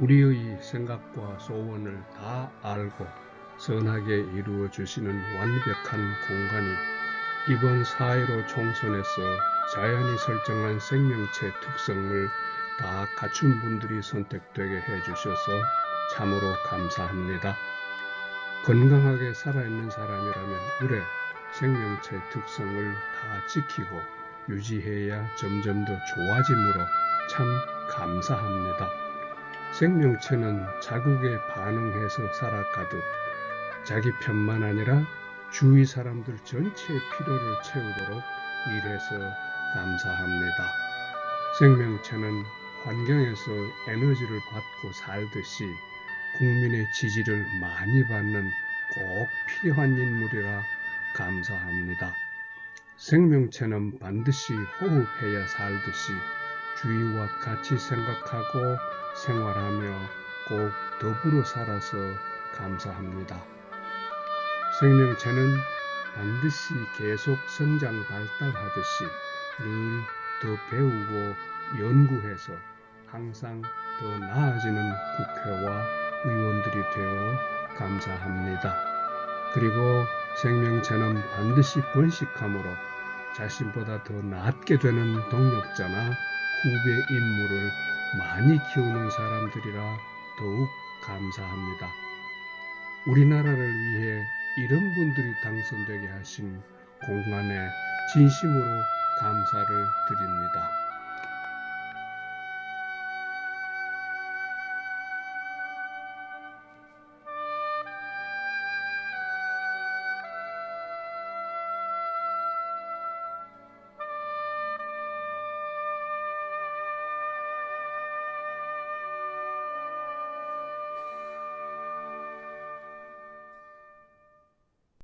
우리의 생각과 소원을 다 알고 선하게 이루어 주시는 완벽한 공간이 이번 4.15 총선에서 자연이 설정한 생명체 특성을 다 갖춘 분들이 선택되게 해주셔서 참으로 감사합니다. 건강하게 살아있는 사람이라면 의뢰 생명체 특성을 다 지키고 유지해야 점점 더 좋아지므로 참 감사합니다. 생명체는 자극에 반응해서 살아가듯 자기 편만 아니라 주위 사람들 전체의 필요를 채우도록 일해서 감사합니다. 생명체는 환경에서 에너지를 받고 살듯이 국민의 지지를 많이 받는 꼭 필요한 인물이라 감사합니다. 생명체는 반드시 호흡해야 살듯이 주위와 같이 생각하고 생활하며 꼭 더불어 살아서 감사합니다. 생명체는 반드시 계속 성장 발달하듯이 늘 더 배우고 연구해서 항상 더 나아지는 국회와 의원들이 되어 감사합니다. 그리고 생명체는 반드시 번식함으로 자신보다 더 낫게 되는 동력자나 후배 인물을 많이 키우는 사람들이라 더욱 감사합니다. 우리나라를 위해 이런 분들이 당선되게 하신 공간에 진심으로 감사를 드립니다.